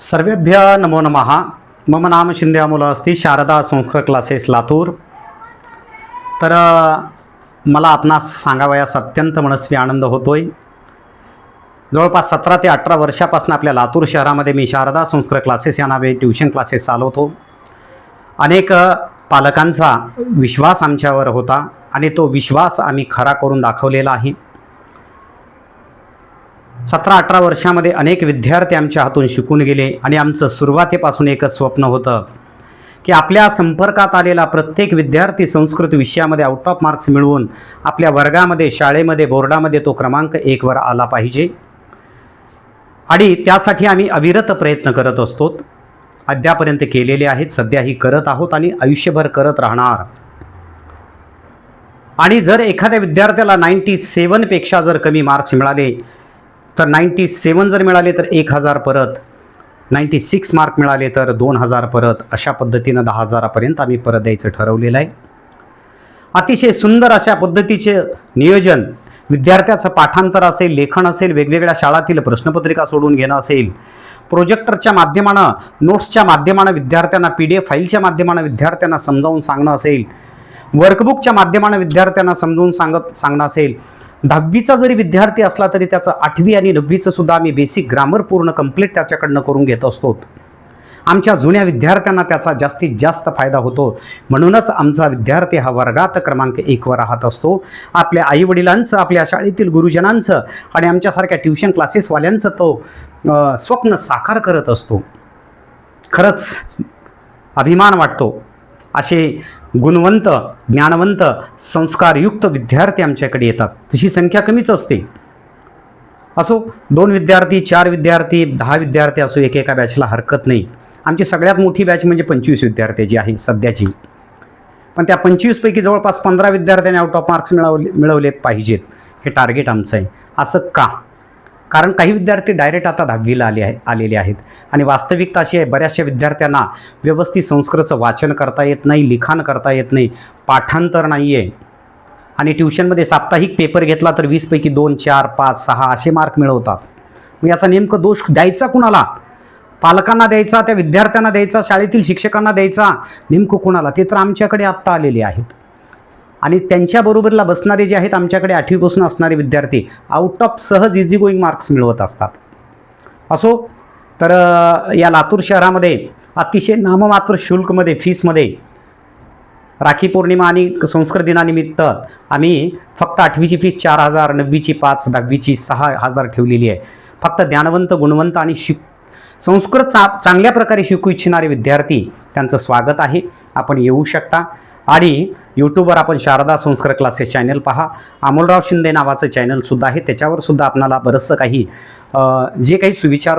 सर्वेभ्य नमो नमः। मम नाम शिंदे अमोल अस्ति शारदा संस्कृत क्लासेस लातूर। तर मला आपणास सांगावयास अत्यंत मनस्वी आनंद होतोय. जवळपास सतरा ते अठरा वर्षापासून आपल्या लातूर शहरामध्ये मी शारदा संस्कृत क्लासेस या नावे ट्युशन क्लासेस चालवतो. अनेक पालकांचा विश्वास आमच्यावर होता आणि तो विश्वास आम्ही खरा करून दाखवलेला आहे. सतरा अठरा वर्षामध्ये अनेक विद्यार्थी आमच्या हातून शिकून गेले आणि आमचं सुरुवातीपासून एकच स्वप्न होतं की आपल्या संपर्कात आलेला प्रत्येक विद्यार्थी संस्कृत विषयामध्ये आउट ऑफ मार्क्स मिळवून आपल्या वर्गामध्ये शाळेमध्ये बोर्डामध्ये तो क्रमांक एकवर आला पाहिजे. आणि त्यासाठी आम्ही अविरत प्रयत्न करत असतो. अद्यापर्यंत केलेले आहेत सध्याही करत आहोत आणि आयुष्यभर करत राहणार. आणि जर एखाद्या विद्यार्थ्याला नाईन्टी सेवनपेक्षा जर कमी मार्क्स मिळाले तर नाईन्टी सेवन जर मिळाले तर एक हजार परत. नाईन्टी सिक्स मार्क मिळाले तर दोन हजार परत. अशा पद्धतीनं दहा हजारापर्यंत आम्ही परत द्यायचं ठरवलेलं आहे. अतिशय सुंदर अशा पद्धतीचे नियोजन विद्यार्थ्याचं पाठांतर असेल लेखन असेल वेगवेगळ्या शाळातील प्रश्नपत्रिका सोडून घेणं असेल प्रोजेक्टरच्या माध्यमानं नोट्सच्या माध्यमानं विद्यार्थ्यांना पी डी एफ फाईलच्या माध्यमानं विद्यार्थ्यांना समजावून सांगणं असेल वर्कबुकच्या माध्यमानं विद्यार्थ्यांना समजावून सांगत सांगणं असेल दहावीचा जरी विद्यार्थी असला तरी त्याचं आठवी आणि नववीचं सुद्धा आम्ही बेसिक ग्रामर पूर्ण कंप्लीट त्याच्याकडनं करून घेत असतो. आमच्या जुन्या विद्यार्थ्यांना त्याचा जास्तीत जास्त फायदा होतो. म्हणूनच आमचा विद्यार्थी हा वर्गात क्रमांक एकवर राहत असतो. आपल्या आईवडिलांचं आपल्या शाळेतील गुरुजनांचं आणि आमच्यासारख्या ट्युशन क्लासेसवाल्यांचं तो स्वप्न साकार करत असतो. खरंच अभिमान वाटतो. असे गुणवंत ज्ञानवंत संस्कारयुक्त विद्यार्थी आमच्याकडे येतात. तशी संख्या कमीच असते. असो दोन विद्यार्थी चार विद्यार्थी दहा विद्यार्थी असो एकेका बॅचला हरकत नाही. आमची सगळ्यात मोठी बॅच म्हणजे पंचवीस विद्यार्थ्याची आहे सध्याची. पण त्या पंचवीसपैकी जवळपास पंधरा विद्यार्थ्यांनी आउट ऑफ मार्क्स मिळवले मिळवले पाहिजेत. हे टार्गेट आमचं आहे. असं का? कारण काही विद्यार्थी डायरेक्ट आता दहावीला आले आहे आलेले आहेत. आणि वास्तविकता अशी आहे बऱ्याचशा विद्यार्थ्यांना व्यवस्थित संस्कृतचं वाचन करता येत नाही लिखाण करता येत नाही पाठांतर नाही आहे आणि ट्युशनमध्ये साप्ताहिक पेपर घेतला तर वीसपैकी दोन चार पाच सहा असे मार्क मिळवतात. मग याचा नेमकं दोष द्यायचा कुणाला? पालकांना द्यायचा त्या विद्यार्थ्यांना द्यायचा शाळेतील शिक्षकांना द्यायचा? नेमकं कुणाला? ते तर आमच्याकडे आत्ता आलेले आहेत. आणि त्यांच्याबरोबरला बसणारे जे आहेत आमच्याकडे आठवीपासून असणारे विद्यार्थी आउट ऑफ सहज इझी गोईंग मार्क्स मिळवत असतात. असो तर या लातूर शहरामध्ये अतिशय नाममात्र शुल्कमध्ये फीसमध्ये राखी पौर्णिमा आणि संस्कृत दिनानिमित्त आम्ही फक्त आठवीची फीस चार हजार नववीची पाच दहावीची सहा हजार ठेवलेली आहे. फक्त ज्ञानवंत गुणवंत आणि शिक संस्कृत चा चांगल्या प्रकारे शिकू इच्छिणारे विद्यार्थी त्यांचं स्वागत आहे. आपण येऊ शकता. आणि यूट्यूबवर आपण शारदा संस्कृत क्लासेस चॅनल पहा. अमोलराव शिंदे नावाचं चॅनलसुद्धा आहे. त्याच्यावर सुद्धा आपणाला बरंचसं काही जे काही सुविचार